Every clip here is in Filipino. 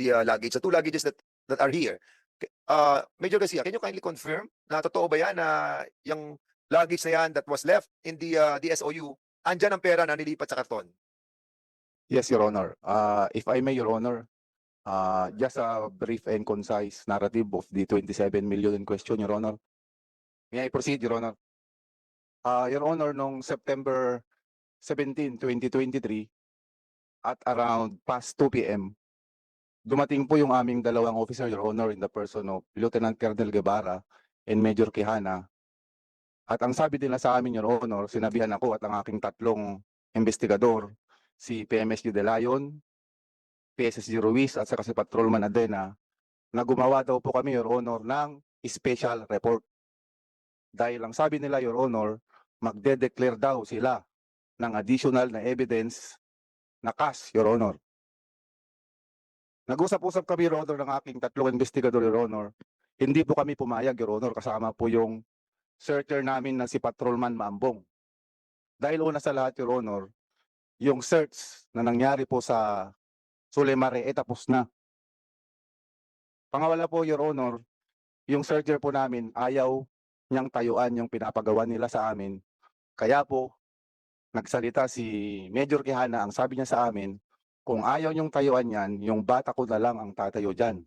the uh, luggage, the two luggages that that are here. Uh, Major Garcia, can you kindly confirm na totoo ba yan na yung luggage na yan that was left in the uh, DSOU, andyan ang pera na nilipat sa karton? Yes, Your Honor. Uh, if I may, Your Honor, uh, just a brief and concise narrative of the 27 million in question, Your Honor. May I proceed, Your Honor? Uh, Your Honor, noong September 17, 2023, at around past 2 p.m., dumating po yung aming dalawang officer, Your Honor, in the person of Lieutenant Colonel Guevara and Major Quijana. At ang sabi nila sa amin, Your Honor, sinabihan ako at ang aking tatlong investigador, si PMSG De Leon, PSSG Ruiz at saka si Patrolman Adena na gumawa daw po kami, Your Honor, ng special report. Dahil ang sabi nila, Your Honor, magde-declare daw sila ng additional na evidence na cash, Your Honor. Nag-usap-usap kami, Your Honor, ng aking tatlong investigador, Your Honor. Hindi po kami pumayag, Your Honor, kasama po yung searcher namin na si Patrolman Maambong. Dahil una sa lahat, Your Honor, yung search na nangyari po sa Sulemare eh tapos na. Pangawala po, Your Honor, yung searcher po namin ayaw niyang tayuan yung pinapagawa nila sa amin. Kaya po, nagsalita si Major Quijana, ang sabi niya sa amin, kung ayaw niyong tayuan yan, yung bata ko na lang ang tatayo dyan.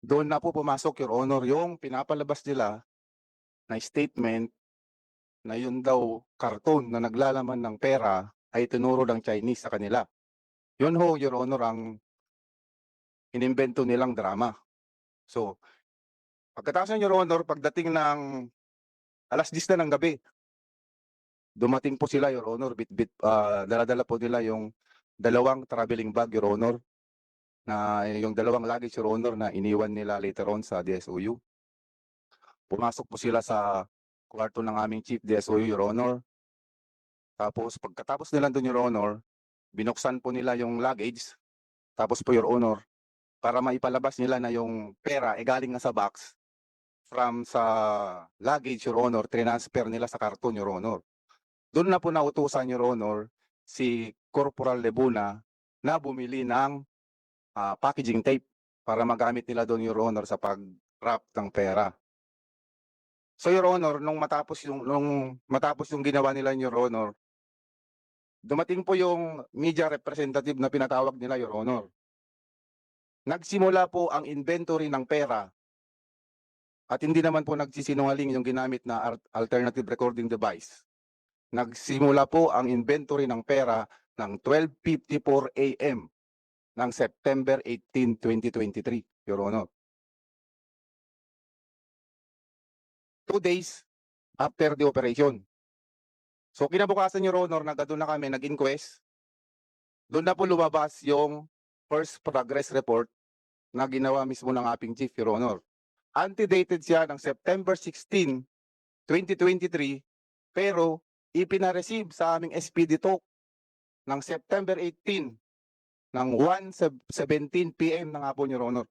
Doon na po pumasok, Your Honor, yung pinapalabas nila na statement na yun daw karton na naglalaman ng pera ay tinuro ng Chinese sa kanila. Yun ho, Your Honor, ang inimbento nilang drama. So, pagkatapos ng Your Honor, pagdating ng alas 10 na ng gabi, dumating po sila, Your Honor, bit-bit, ah, dala-dala po nila yung dalawang traveling bag, Your Honor, na yung dalawang luggage, Your Honor, na iniwan nila later on sa DSOU. Pumasok po sila sa kwarto ng aming chief DSOU, Your Honor. Tapos pagkatapos nila doon, Your Honor, binuksan po nila yung luggage. Tapos po, Your Honor, para maipalabas nila na yung pera e galing nga sa box from sa luggage, Your Honor, transfer nila sa karton, Your Honor. Doon na po nautusan, Your Honor, si Corporal Lebuna na bumili ng ah, packaging tape para magamit nila doon, Your Honor, sa pag-wrap ng pera. So Your Honor, nung matapos yung nung matapos yung ginawa nila Your Honor, dumating po yung media representative na pinatawag nila Your Honor. Nagsimula po ang inventory ng pera at hindi naman po nagsisinungaling yung ginamit na alternative recording device. Nagsimula po ang inventory ng pera ng 12:54 AM ng September 18, 2023, Your Honor. two days after the operation. So kinabukasan Your Honor, nagkadun na kami, nag-inquest. Doon na po lumabas yung first progress report na ginawa mismo ng ating chief, Your Honor. Antedated siya ng September 16, 2023, pero ipinareceive sa aming SPD talk ng September 18 ng 1.17 p.m. nga po, Your Honor.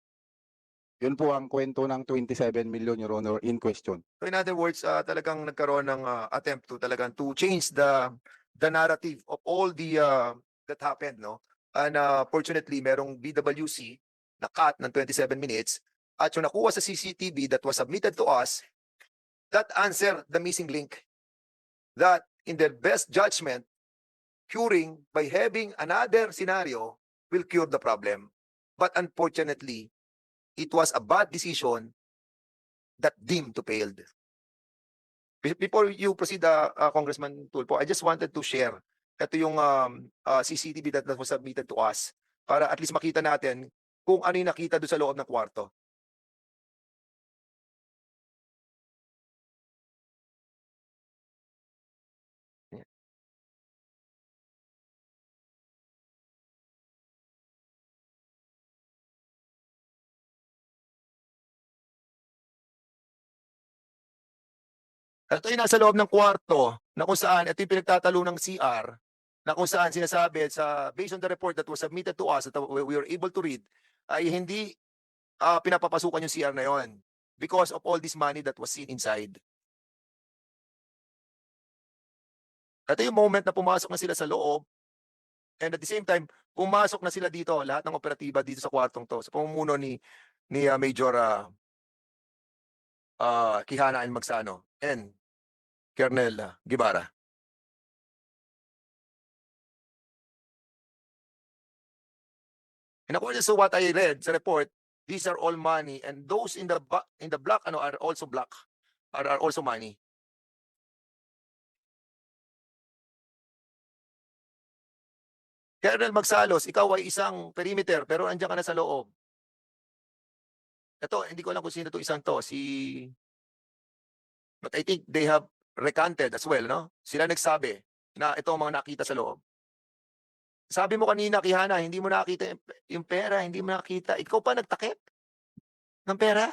Yun po ang kwento ng 27 million, Your Honor, in question. So in other words, uh, talagang nagkaroon ng uh, attempt to talagang to change the the narrative of all the uh, that happened, no? And uh, fortunately, merong BWC na cut ng 27 minutes at yung nakuha sa CCTV that was submitted to us that answer the missing link that in their best judgment curing by having another scenario will cure the problem but unfortunately it was a bad decision that deemed to failed. Be- Before you proceed, uh, uh, Congressman Tulfo, I just wanted to share ito yung um, uh, CCTV that was submitted to us para at least makita natin kung ano yung nakita doon sa loob ng kwarto. Ito yung nasa loob ng kwarto na kung saan ito yung pinagtatalo ng CR na kung saan sinasabi sa based on the report that was submitted to us that we we were able to read ay hindi ah, pinapapasukan yung CR na yon because of all this money that was seen inside. Ito yung moment na pumasok na sila sa loob And at the same time, pumasok na sila dito, lahat ng operatiba dito sa kwartong to, sa pamumuno ni ni ah, Major ah ah, Kihana and Magsano and Colonel Guevara. In accordance to what I read sa report, these are all money and those in the in the black ano are also black are, are also money. Colonel Magsalos, ikaw ay isang perimeter pero andiyan ka na sa loob. Ito, hindi ko alam kung sino to isang to, si But I think they have recanted as well, no? Sila nagsabi na ito ang mga nakita sa loob. Sabi mo kanina, Kihana, hindi mo nakita yung, pera, hindi mo nakita. Ikaw pa nagtakip ng pera.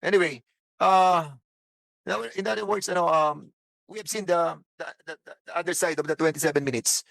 Anyway, uh, in other words, ano, um, we have seen the, the, the, the other side of the 27 minutes.